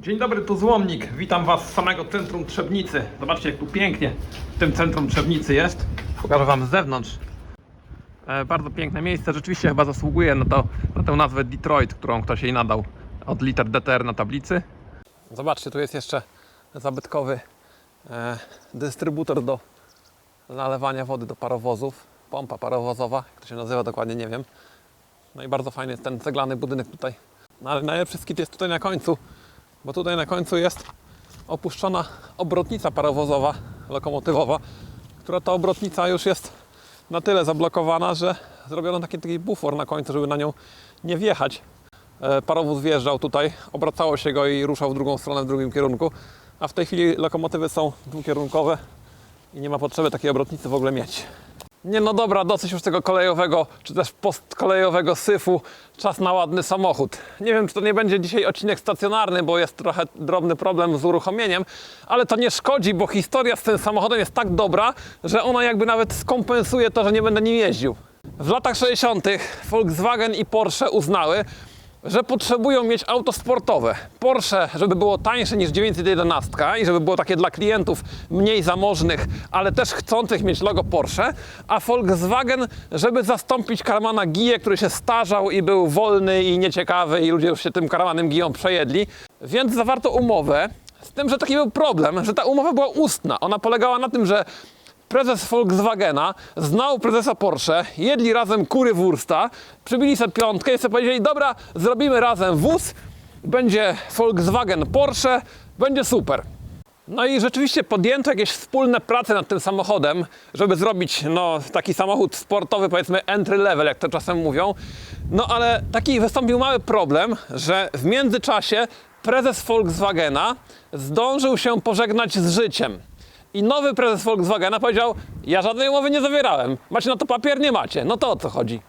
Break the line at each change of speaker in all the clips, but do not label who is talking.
Dzień dobry, tu Złomnik. Witam Was z samego centrum Trzebnicy. Zobaczcie, jak tu pięknie w tym centrum Trzebnicy jest. Pokażę Wam z zewnątrz. E, bardzo piękne miejsce. Rzeczywiście chyba zasługuje na, to, na tę nazwę Detroit, którą ktoś jej nadał od liter DTR na tablicy. Zobaczcie, tu jest jeszcze zabytkowy e, dystrybutor do nalewania wody do parowozów. Pompa parowozowa, jak to się nazywa dokładnie, nie wiem. No i bardzo fajny jest ten ceglany budynek tutaj. No ale najlepszy skit jest tutaj na końcu, bo tutaj na końcu jest opuszczona obrotnica parowozowa, lokomotywowa, która to obrotnica już jest na tyle zablokowana, że zrobiono taki, taki bufor na końcu, żeby na nią nie wjechać. E, Parowóz wjeżdżał tutaj, obracało się go i ruszał w drugą stronę, w drugim kierunku, a w tej chwili lokomotywy są dwukierunkowe i nie ma potrzeby takiej obrotnicy w ogóle mieć. Nie no dobra, dosyć już tego kolejowego, czy też postkolejowego syfu. Czas na ładny samochód. Nie wiem, czy to nie będzie dzisiaj odcinek stacjonarny, bo jest trochę drobny problem z uruchomieniem, ale to nie szkodzi, bo historia z tym samochodem jest tak dobra, że ona jakby nawet skompensuje to, że nie będę nim jeździł. W latach 60. Volkswagen i Porsche uznały, że potrzebują mieć auto sportowe. Porsche, żeby było tańsze niż 911 i żeby było takie dla klientów mniej zamożnych, ale też chcących mieć logo Porsche, a Volkswagen, żeby zastąpić Karmana Gie, który się starzał i był wolny i nieciekawy i ludzie już się tym Karmanem Giją przejedli. Więc zawarto umowę, z tym, że taki był problem, że ta umowa była ustna. Ona polegała na tym, że prezes Volkswagena znał prezesa Porsche, jedli razem kury wursta, przybili sobie piątkę i sobie powiedzieli, dobra, zrobimy razem wóz, będzie Volkswagen Porsche, będzie super. No i rzeczywiście podjęto jakieś wspólne prace nad tym samochodem, żeby zrobić no, taki samochód sportowy, powiedzmy entry level, jak to czasem mówią. No ale taki wystąpił mały problem, że w międzyczasie prezes Volkswagena zdążył się pożegnać z życiem. I nowy prezes Volkswagena powiedział: Ja żadnej umowy nie zawierałem. Macie na to papier? Nie macie. No to o co chodzi?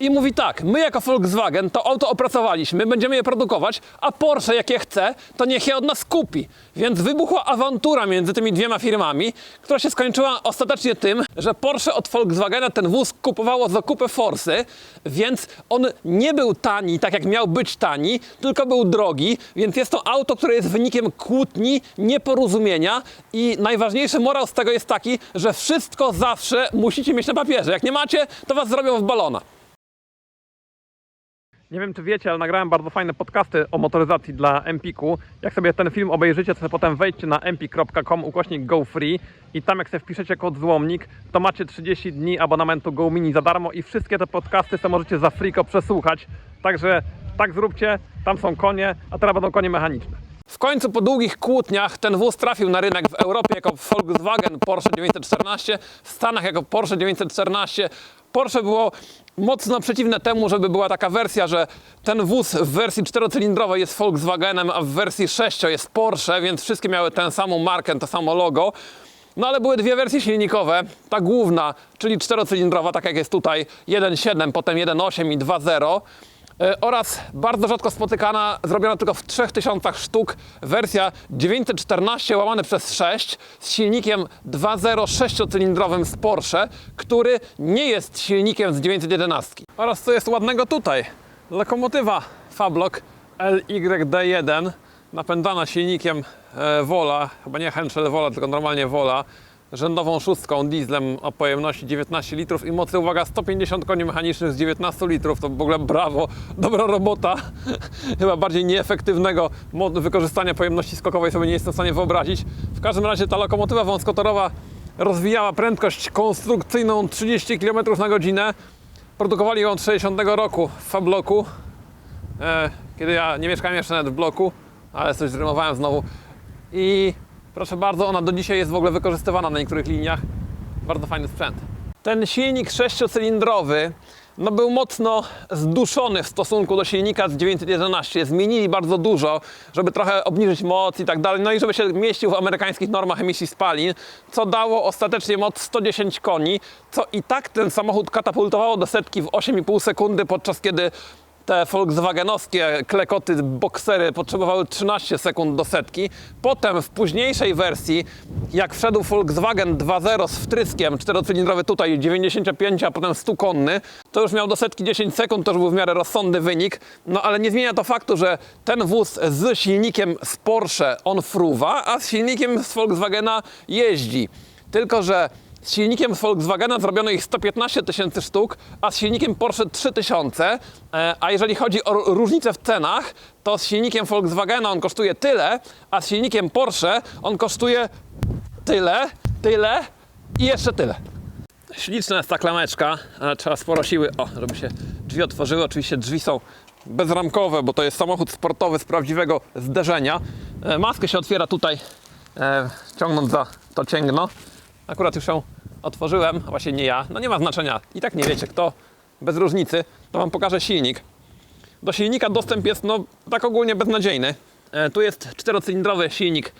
I mówi tak, my jako Volkswagen to auto opracowaliśmy, będziemy je produkować, a Porsche jak je chce, to niech je od nas kupi. Więc wybuchła awantura między tymi dwiema firmami, która się skończyła ostatecznie tym, że Porsche od Volkswagena ten wóz kupowało za kupę forsy, więc on nie był tani, tak jak miał być tani, tylko był drogi, więc jest to auto, które jest wynikiem kłótni, nieporozumienia i najważniejszy morał z tego jest taki, że wszystko zawsze musicie mieć na papierze. Jak nie macie, to was zrobią w balona. Nie wiem, czy wiecie, ale nagrałem bardzo fajne podcasty o motoryzacji dla Empiku. Jak sobie ten film obejrzycie, to potem wejdźcie na empik.com ukośnik go free i tam jak sobie wpiszecie kod złomnik, to macie 30 dni abonamentu Go Mini za darmo i wszystkie te podcasty sobie możecie za friko przesłuchać. Także tak zróbcie, tam są konie, a teraz będą konie mechaniczne. W końcu po długich kłótniach ten wóz trafił na rynek w Europie jako Volkswagen Porsche 914, w Stanach jako Porsche 914. Porsche było mocno przeciwne temu, żeby była taka wersja, że ten wóz w wersji czterocylindrowej jest Volkswagenem, a w wersji 6 jest Porsche, więc wszystkie miały tę samą markę, to samo logo. No ale były dwie wersje silnikowe. Ta główna, czyli czterocylindrowa, tak jak jest tutaj, 1.7, potem 1.8 i 2.0 e, oraz bardzo rzadko spotykana, zrobiona tylko w 3000 sztuk, wersja 914 łamane przez 6 z silnikiem 2.0 sześciocylindrowym z Porsche, który nie jest silnikiem z 911. Oraz co jest ładnego tutaj, lokomotywa Fablok LYD1 napędzana silnikiem e, Wola, chyba nie Henschel Wola, tylko normalnie Wola, rzędową szóstką dieslem o pojemności 19 litrów i mocy, uwaga, 150 koni mechanicznych z 19 litrów. To w ogóle brawo, dobra robota. Chyba bardziej nieefektywnego wykorzystania pojemności skokowej sobie nie jestem w stanie wyobrazić. W każdym razie ta lokomotywa wąskotorowa rozwijała prędkość konstrukcyjną 30 km na godzinę. Produkowali ją od 60 roku w Fabloku e, kiedy ja nie mieszkałem jeszcze nawet w bloku, ale coś zrymowałem znowu. I proszę bardzo, ona do dzisiaj jest w ogóle wykorzystywana na niektórych liniach. Bardzo fajny sprzęt. Ten silnik sześciocylindrowy no był mocno zduszony w stosunku do silnika z 911. Zmienili bardzo dużo, żeby trochę obniżyć moc i tak dalej, no i żeby się mieścił w amerykańskich normach emisji spalin, co dało ostatecznie moc 110 koni, co i tak ten samochód katapultowało do setki w 8,5 sekundy, podczas kiedy te Volkswagenowskie klekoty, boksery potrzebowały 13 sekund do setki. Potem w późniejszej wersji, jak wszedł Volkswagen 2.0 z wtryskiem, czterocylindrowy tutaj 95, a potem 100 konny, to już miał do setki 10 sekund, to już był w miarę rozsądny wynik. No ale nie zmienia to faktu, że ten wóz z silnikiem z Porsche on fruwa, a z silnikiem z Volkswagena jeździ. Tylko, że z silnikiem Volkswagena zrobiono ich 115 tysięcy sztuk, a z silnikiem Porsche 3000. E, A jeżeli chodzi o różnicę w cenach, to z silnikiem Volkswagena on kosztuje tyle, a z silnikiem Porsche on kosztuje tyle, tyle i jeszcze tyle. Śliczna jest ta klameczka, ale trzeba sporo siły, o, żeby się drzwi otworzyły. Oczywiście drzwi są bezramkowe, bo to jest samochód sportowy z prawdziwego zderzenia. E, Maskę się otwiera tutaj, e, ciągnąc za to cięgno. Akurat już ją otworzyłem, a właśnie nie ja. No nie ma znaczenia, i tak nie wiecie kto, bez różnicy. To wam pokażę silnik. Do silnika dostęp jest no tak ogólnie beznadziejny. E, tu jest czterocylindrowy silnik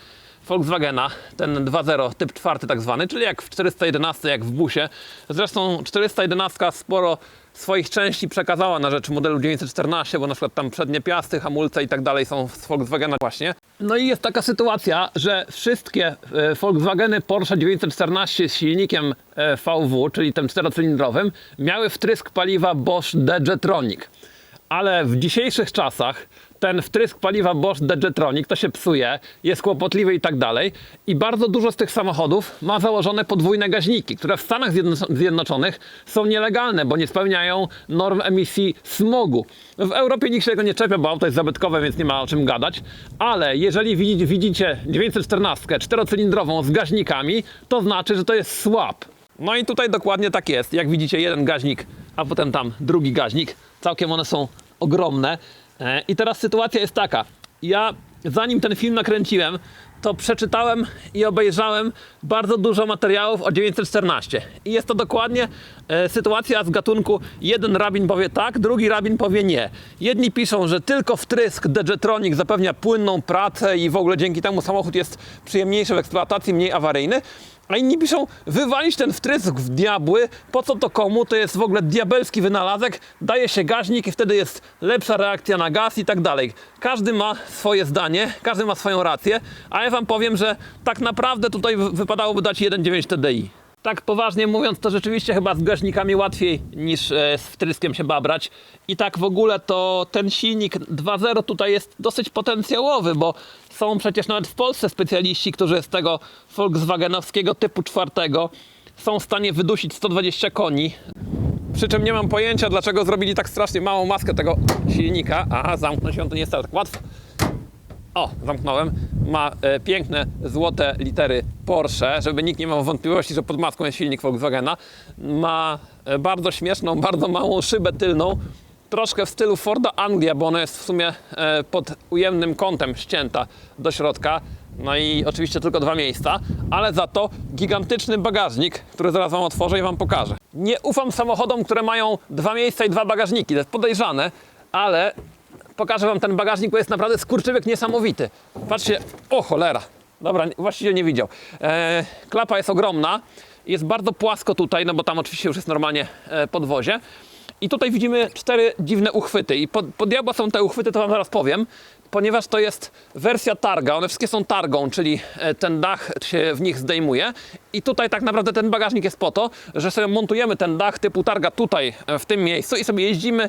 Volkswagena, ten 2.0, typ czwarty tak zwany, czyli jak w 411, jak w busie. Zresztą 411 sporo swoich części przekazała na rzecz modelu 914, bo na przykład tam przednie piasty, hamulce i tak dalej są z Volkswagena właśnie. No i jest taka sytuacja, że wszystkie e, Volkswageny Porsche 914 z silnikiem e, VW, czyli tym czterocylindrowym, miały wtrysk paliwa Bosch D-Jetronic ale w dzisiejszych czasach ten wtrysk paliwa Bosch Degetronic to się psuje, jest kłopotliwy i tak dalej. I bardzo dużo z tych samochodów ma założone podwójne gaźniki, które w Stanach Zjedno- Zjednoczonych są nielegalne, bo nie spełniają norm emisji smogu. W Europie nikt się tego nie czepia, bo auto jest zabytkowe, więc nie ma o czym gadać. Ale jeżeli widzi- widzicie 914 czterocylindrową z gaźnikami, to znaczy, że to jest swap. No i tutaj dokładnie tak jest. Jak widzicie, jeden gaźnik, a potem tam drugi gaźnik. Całkiem one są ogromne. E, I teraz sytuacja jest taka. Ja zanim ten film nakręciłem, to przeczytałem i obejrzałem bardzo dużo materiałów o 914. I jest to dokładnie e, sytuacja z gatunku jeden rabin powie tak, drugi rabin powie nie. Jedni piszą, że tylko wtrysk Degetronic zapewnia płynną pracę i w ogóle dzięki temu samochód jest przyjemniejszy w eksploatacji, mniej awaryjny. A inni piszą, wywalić ten wtrysk w diabły, po co to komu, to jest w ogóle diabelski wynalazek, daje się gaźnik i wtedy jest lepsza reakcja na gaz i tak dalej. Każdy ma swoje zdanie, każdy ma swoją rację, a ja wam powiem, że tak naprawdę tutaj wy- wypadałoby dać 1.9 TDI. Tak poważnie mówiąc, to rzeczywiście chyba z gaźnikami łatwiej niż e, z wtryskiem się babrać. I tak w ogóle to ten silnik 2.0 tutaj jest dosyć potencjałowy, bo są przecież nawet w Polsce specjaliści, którzy z tego Volkswagenowskiego typu czwartego są w stanie wydusić 120 koni. Przy czym nie mam pojęcia, dlaczego zrobili tak strasznie małą maskę tego silnika. A, zamknąć ją to nie jest tak łatwo. O, zamknąłem. Ma e, piękne złote litery Porsche, żeby nikt nie miał wątpliwości, że pod maską jest silnik Volkswagena. Ma e, bardzo śmieszną, bardzo małą szybę tylną, troszkę w stylu Forda Anglia, bo ona jest w sumie e, pod ujemnym kątem ścięta do środka. No i oczywiście tylko dwa miejsca, ale za to gigantyczny bagażnik, który zaraz Wam otworzę i Wam pokażę. Nie ufam samochodom, które mają dwa miejsca i dwa bagażniki. To jest podejrzane, ale pokażę wam ten bagażnik, bo jest naprawdę skurczybyk niesamowity. Patrzcie, o cholera. Dobra, właściwie nie widział. E, klapa jest ogromna, jest bardzo płasko tutaj, no bo tam oczywiście już jest normalnie e, podwozie. I tutaj widzimy cztery dziwne uchwyty. I po, po diabła są te uchwyty, to wam zaraz powiem, ponieważ to jest wersja targa. One wszystkie są targą, czyli e, ten dach się w nich zdejmuje. I tutaj tak naprawdę ten bagażnik jest po to, że sobie montujemy ten dach typu targa tutaj, e, w tym miejscu i sobie jeździmy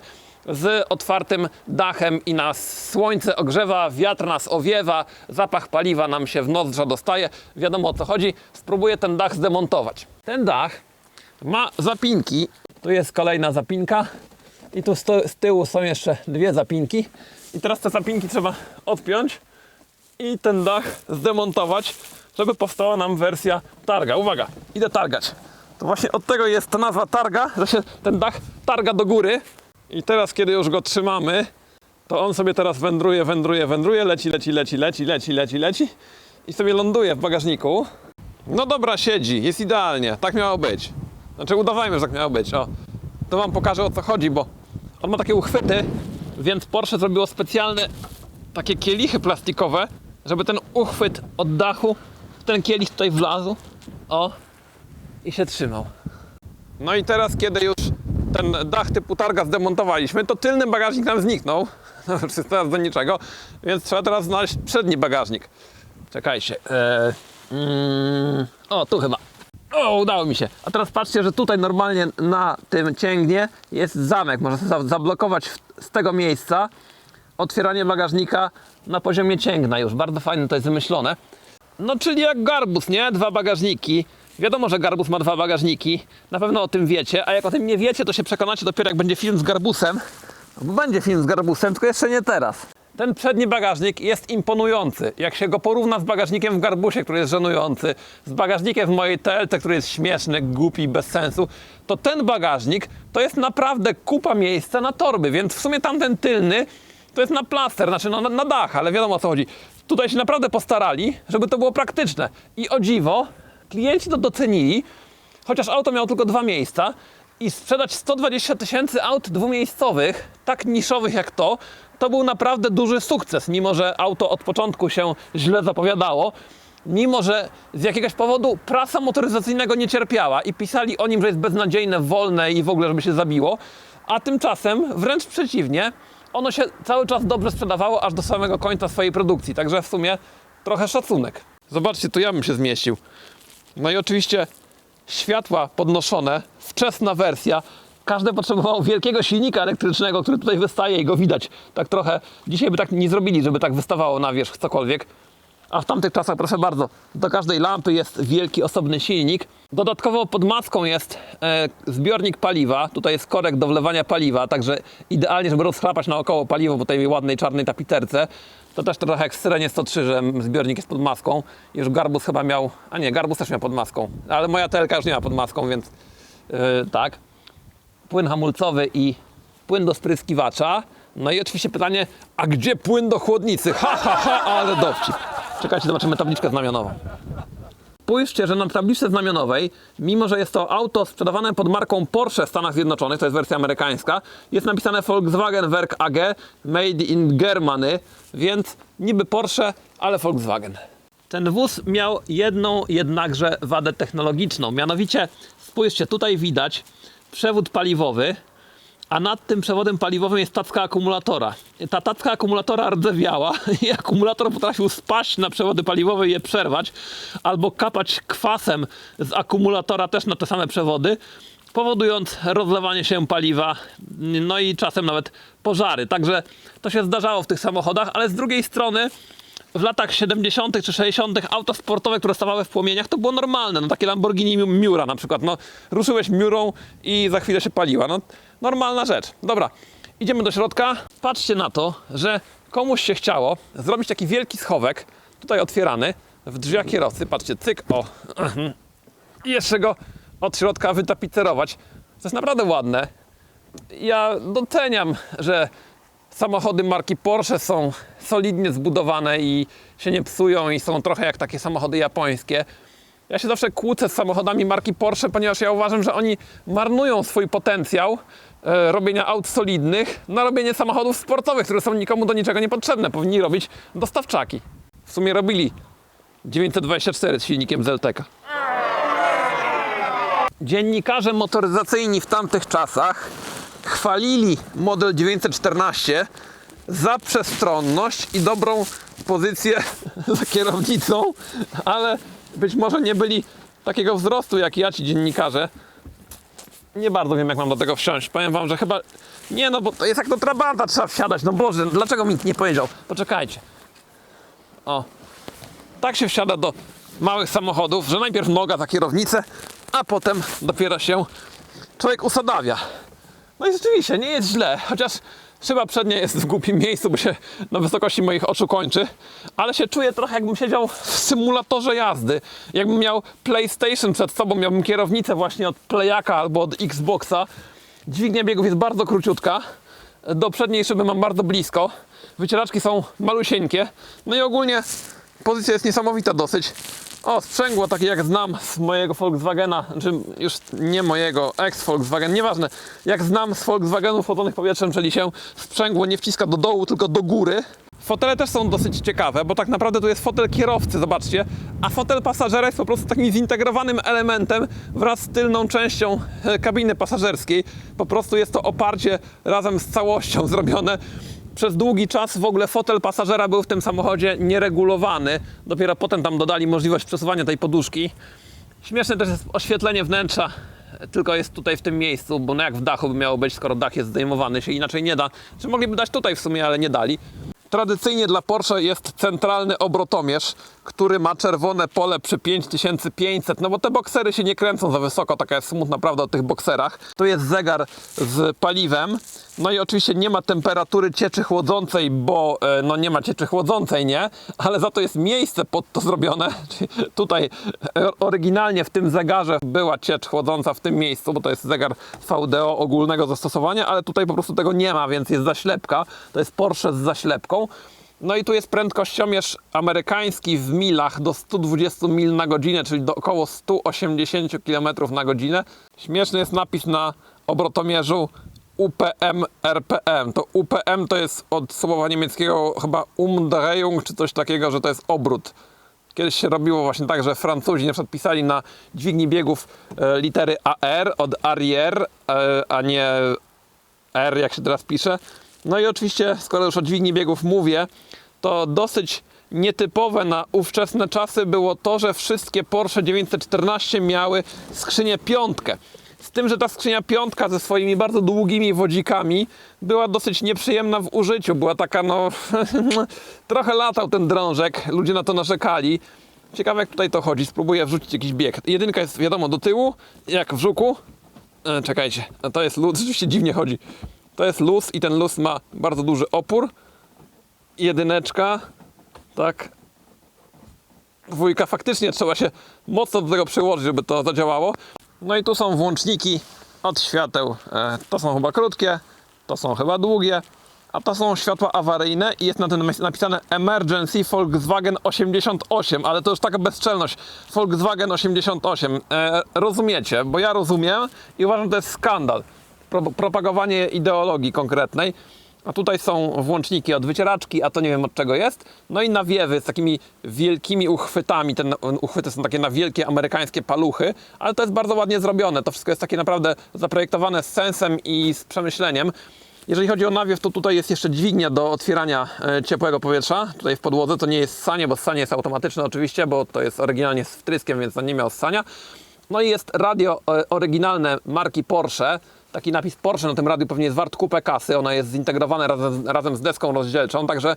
z otwartym dachem i nas słońce ogrzewa, wiatr nas owiewa, zapach paliwa nam się w nozdrza dostaje. Wiadomo o co chodzi. Spróbuję ten dach zdemontować. Ten dach ma zapinki. Tu jest kolejna zapinka i tu z, tyłu są jeszcze dwie zapinki. I teraz te zapinki trzeba odpiąć i ten dach zdemontować, żeby powstała nam wersja targa. Uwaga, idę targać. To właśnie od tego jest ta nazwa targa, że się ten dach targa do góry. I teraz, kiedy już go trzymamy, to on sobie teraz wędruje, wędruje, wędruje, leci, leci, leci, leci, leci, leci, leci i sobie ląduje w bagażniku. No dobra, siedzi, jest idealnie, tak miało być. Znaczy udawajmy, że tak miało być. O, to wam pokażę o co chodzi, bo on ma takie uchwyty, więc Porsche zrobiło specjalne takie kielichy plastikowe, żeby ten uchwyt od dachu w ten kielich tutaj wlazł. O, i się trzymał. No i teraz, kiedy już ten dach typu targa zdemontowaliśmy, to tylny bagażnik nam zniknął. No jest teraz do niczego, więc trzeba teraz znaleźć przedni bagażnik. Czekajcie. E, mm, o, tu chyba. O, udało mi się. A teraz patrzcie, że tutaj normalnie na tym cięgnie jest zamek. Można sobie za- zablokować z tego miejsca otwieranie bagażnika na poziomie cięgna już. Bardzo fajnie to jest wymyślone. No czyli jak garbus, nie? Dwa bagażniki. Wiadomo, że garbus ma dwa bagażniki. Na pewno o tym wiecie, a jak o tym nie wiecie, to się przekonacie dopiero jak będzie film z garbusem. Bo będzie film z garbusem, tylko jeszcze nie teraz. Ten przedni bagażnik jest imponujący. Jak się go porówna z bagażnikiem w garbusie, który jest żenujący, z bagażnikiem w mojej TLT, który jest śmieszny, głupi, bez sensu, to ten bagażnik to jest naprawdę kupa miejsca na torby, więc w sumie tamten tylny to jest na plaster, znaczy no, na, dach, ale wiadomo o co chodzi. Tutaj się naprawdę postarali, żeby to było praktyczne. I o dziwo, klienci to docenili, chociaż auto miało tylko dwa miejsca i sprzedać 120 tysięcy aut dwumiejscowych, tak niszowych jak to, to był naprawdę duży sukces, mimo że auto od początku się źle zapowiadało. Mimo, że z jakiegoś powodu prasa motoryzacyjnego nie cierpiała i pisali o nim, że jest beznadziejne, wolne i w ogóle, żeby się zabiło, a tymczasem wręcz przeciwnie, ono się cały czas dobrze sprzedawało aż do samego końca swojej produkcji, także w sumie trochę szacunek. Zobaczcie, tu ja bym się zmieścił. No i oczywiście światła podnoszone, wczesna wersja. Każde potrzebowało wielkiego silnika elektrycznego, który tutaj wystaje i go widać. Tak trochę, dzisiaj by tak nie zrobili, żeby tak wystawało na wierzch cokolwiek. A w tamtych czasach, proszę bardzo, do każdej lampy jest wielki osobny silnik. Dodatkowo pod maską jest e, zbiornik paliwa. Tutaj jest korek do wlewania paliwa, także idealnie, żeby rozchlapać naokoło paliwo po tej ładnej czarnej tapiterce. To też trochę jak w Syrenie 103, że zbiornik jest pod maską. Już Garbus chyba miał, a nie, Garbus też miał pod maską, ale moja telka już nie ma pod maską, więc yy, tak. Płyn hamulcowy i płyn do spryskiwacza. No i oczywiście pytanie, a gdzie płyn do chłodnicy? Ha, ha, ha, ale dowcip. Czekajcie, zobaczymy tabliczkę znamionową. Spójrzcie, że na tabliczce znamionowej, mimo że jest to auto sprzedawane pod marką Porsche w Stanach Zjednoczonych, to jest wersja amerykańska, jest napisane Volkswagen Werk AG, made in Germany, więc niby Porsche, ale Volkswagen. Ten wóz miał jedną jednakże wadę technologiczną, mianowicie spójrzcie, tutaj widać przewód paliwowy, a nad tym przewodem paliwowym jest tacka akumulatora. Ta tacka akumulatora rdzewiała i akumulator potrafił spaść na przewody paliwowe i je przerwać, albo kapać kwasem z akumulatora też na te same przewody, powodując rozlewanie się paliwa, no i czasem nawet pożary. Także to się zdarzało w tych samochodach, ale z drugiej strony w latach 70. czy 60. auto sportowe, które stawały w płomieniach, to było normalne. No takie Lamborghini Miura na przykład. No, ruszyłeś Miurą i za chwilę się paliła. No, normalna rzecz. Dobra, idziemy do środka. Patrzcie na to, że komuś się chciało zrobić taki wielki schowek, tutaj otwierany, w drzwiach kierowcy. Patrzcie, cyk, o. I jeszcze go od środka wytapicerować. To jest naprawdę ładne. Ja doceniam, że samochody marki Porsche są solidnie zbudowane i się nie psują i są trochę jak takie samochody japońskie. Ja się zawsze kłócę z samochodami marki Porsche, ponieważ ja uważam, że oni marnują swój potencjał robienia aut solidnych na robienie samochodów sportowych, które są nikomu do niczego niepotrzebne. Powinni robić dostawczaki. W sumie robili 924 z silnikiem ZLTK. Dziennikarze motoryzacyjni w tamtych czasach chwalili model 914 za przestronność i dobrą pozycję za kierownicą, ale być może nie byli takiego wzrostu jak ja, ci dziennikarze. Nie bardzo wiem, jak mam do tego wsiąść. Powiem wam, że chyba... Nie no, bo to jest jak do Trabanta trzeba wsiadać. No Boże, dlaczego mi nikt nie powiedział? Poczekajcie. O, tak się wsiada do małych samochodów, że najpierw noga za kierownicę, a potem dopiero się człowiek usadawia. No i rzeczywiście, nie jest źle, chociaż szyba przednia jest w głupim miejscu, bo się na wysokości moich oczu kończy, ale się czuję trochę jakbym siedział w symulatorze jazdy. Jakbym miał PlayStation przed sobą, miałbym kierownicę właśnie od Playaka albo od Xboxa. Dźwignia biegów jest bardzo króciutka, do przedniej szyby mam bardzo blisko, wycieraczki są malusieńkie, no i ogólnie pozycja jest niesamowita dosyć. O, sprzęgło takie jak znam z mojego Volkswagena, czy już nie mojego, ex-Volkswagen, nieważne. Jak znam z Volkswagenów chłodzonych powietrzem, czyli się sprzęgło nie wciska do dołu, tylko do góry. Fotele też są dosyć ciekawe, bo tak naprawdę tu jest fotel kierowcy, zobaczcie, a fotel pasażera jest po prostu takim zintegrowanym elementem wraz z tylną częścią e, kabiny pasażerskiej. Po prostu jest to oparcie razem z całością zrobione. Przez długi czas w ogóle fotel pasażera był w tym samochodzie nieregulowany. Dopiero potem tam dodali możliwość przesuwania tej poduszki. Śmieszne też jest oświetlenie wnętrza, tylko jest tutaj w tym miejscu, bo no jak w dachu by miało być, skoro dach jest zdejmowany, się inaczej nie da. Czy mogliby dać tutaj w sumie, ale nie dali. Tradycyjnie dla Porsche jest centralny obrotomierz, który ma czerwone pole przy 5500, no bo te boksery się nie kręcą za wysoko, taka jest smutna prawda o tych bokserach. Tu jest zegar z paliwem, no i oczywiście nie ma temperatury cieczy chłodzącej, bo e, no nie ma cieczy chłodzącej, nie? Ale za to jest miejsce pod to zrobione. Czyli tutaj e, oryginalnie w tym zegarze była ciecz chłodząca w tym miejscu, bo to jest zegar VDO ogólnego zastosowania, ale tutaj po prostu tego nie ma, więc jest zaślepka. To jest Porsche z zaślepką. No i tu jest prędkościomierz amerykański w milach do 120 mil na godzinę, czyli do około 180 km na godzinę. Śmieszny jest napis na obrotomierzu UPM RPM. To UPM to jest od słowa niemieckiego chyba Umdrehung czy coś takiego, że to jest obrót. Kiedyś się robiło właśnie tak, że Francuzi na przykład pisali na dźwigni biegów e, litery AR od arrière, e, a nie R, jak się teraz pisze. No i oczywiście, skoro już o dźwigni biegów mówię, to dosyć nietypowe na ówczesne czasy było to, że wszystkie Porsche 914 miały skrzynię piątkę. Z tym, że ta skrzynia piątka ze swoimi bardzo długimi wodzikami była dosyć nieprzyjemna w użyciu. Była taka, no, trochę latał ten drążek, ludzie na to narzekali. Ciekawe jak tutaj to chodzi, spróbuję wrzucić jakiś bieg. Jedynka jest wiadomo do tyłu, jak w żuku. E, czekajcie, to jest luz, rzeczywiście dziwnie chodzi. To jest luz i ten luz ma bardzo duży opór. Jedyneczka, tak. Dwójka, faktycznie trzeba się mocno do tego przyłożyć, żeby to zadziałało. No i tu są włączniki od świateł. E, to są chyba krótkie, to są chyba długie, a to są światła awaryjne i jest na tym napisane Emergency Volkswagen 88, ale to już taka bezczelność. Volkswagen 88. E, rozumiecie, bo ja rozumiem i uważam, że to jest skandal. Pro, propagowanie ideologii konkretnej. A tutaj są włączniki od wycieraczki, a to nie wiem od czego jest. No i nawiewy z takimi wielkimi uchwytami. Te uchwyty są takie na wielkie amerykańskie paluchy, ale to jest bardzo ładnie zrobione. To wszystko jest takie naprawdę zaprojektowane z sensem i z przemyśleniem. Jeżeli chodzi o nawiew, to tutaj jest jeszcze dźwignia do otwierania e, ciepłego powietrza. Tutaj w podłodze to nie jest ssanie, bo ssanie jest automatyczne oczywiście, bo to jest oryginalnie z wtryskiem, więc to nie miał ssania. No i jest radio e, oryginalne marki Porsche. Taki napis Porsche na tym radiu pewnie jest wart kupę kasy. Ona jest zintegrowana razem, razem z deską rozdzielczą, także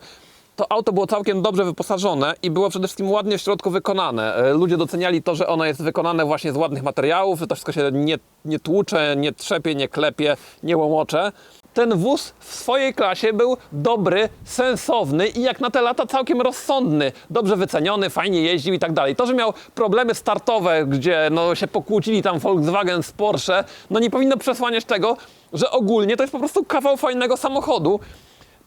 to auto było całkiem dobrze wyposażone i było przede wszystkim ładnie w środku wykonane. E, Ludzie doceniali to, że ono jest wykonane właśnie z ładnych materiałów, że to wszystko się nie, nie tłucze, nie trzepie, nie klepie, nie łomocze. Ten wóz w swojej klasie był dobry, sensowny i jak na te lata całkiem rozsądny. Dobrze wyceniony, fajnie jeździł i tak dalej. To, że miał problemy startowe, gdzie no, się pokłócili tam Volkswagen z Porsche, no nie powinno przesłaniać tego, że ogólnie to jest po prostu kawał fajnego samochodu.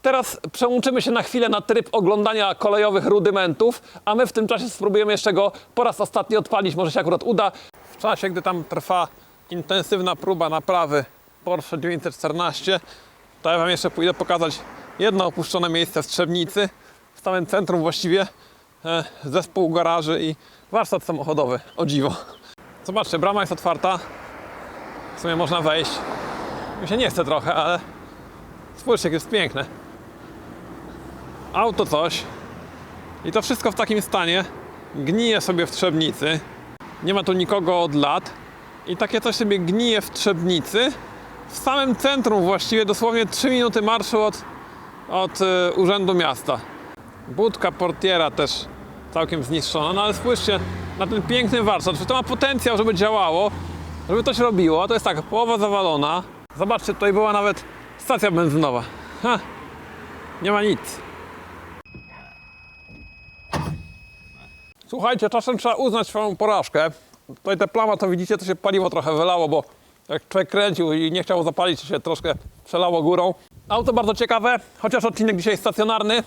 Teraz przełączymy się na chwilę na tryb oglądania kolejowych rudymentów, a my w tym czasie spróbujemy jeszcze go po raz ostatni odpalić, może się akurat uda. W czasie, gdy tam trwa intensywna próba naprawy Porsche 914, to ja Wam jeszcze pójdę pokazać jedno opuszczone miejsce w Trzebnicy, w samym centrum właściwie, e, zespół garaży i warsztat samochodowy, o dziwo. Zobaczcie, brama jest otwarta, w sumie można wejść. Mi się nie chce trochę, ale spójrzcie, jak jest piękne. Auto coś. I to wszystko w takim stanie. Gnije sobie w Trzebnicy. Nie ma tu nikogo od lat. I takie coś sobie gnije w Trzebnicy w samym centrum właściwie dosłownie 3 minuty marszu od, od y, urzędu miasta. Budka portiera też całkiem zniszczona, no ale spójrzcie na ten piękny warsztat, czy to ma potencjał, żeby działało, żeby coś robiło. To jest tak, połowa zawalona. Zobaczcie, tutaj była nawet stacja benzynowa. Ha, nie ma nic. Słuchajcie, czasem trzeba uznać swoją porażkę. Tutaj te plama, to widzicie, to się paliwo trochę wylało, bo jak człowiek kręcił i nie chciał zapalić, się troszkę przelało górą. Auto bardzo ciekawe, chociaż odcinek dzisiaj stacjonarny,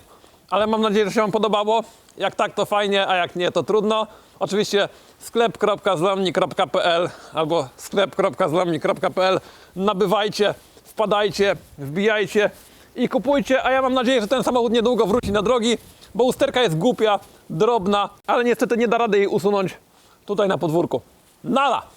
ale mam nadzieję, że się Wam podobało. Jak tak, to fajnie, a jak nie, to trudno. Oczywiście sklep.zlomni.pl albo sklep.zlomni.pl Nabywajcie, wpadajcie, wbijajcie i kupujcie, a ja mam nadzieję, że ten samochód niedługo wróci na drogi, bo usterka jest głupia, drobna, ale niestety nie da rady jej usunąć tutaj na podwórku. Nala!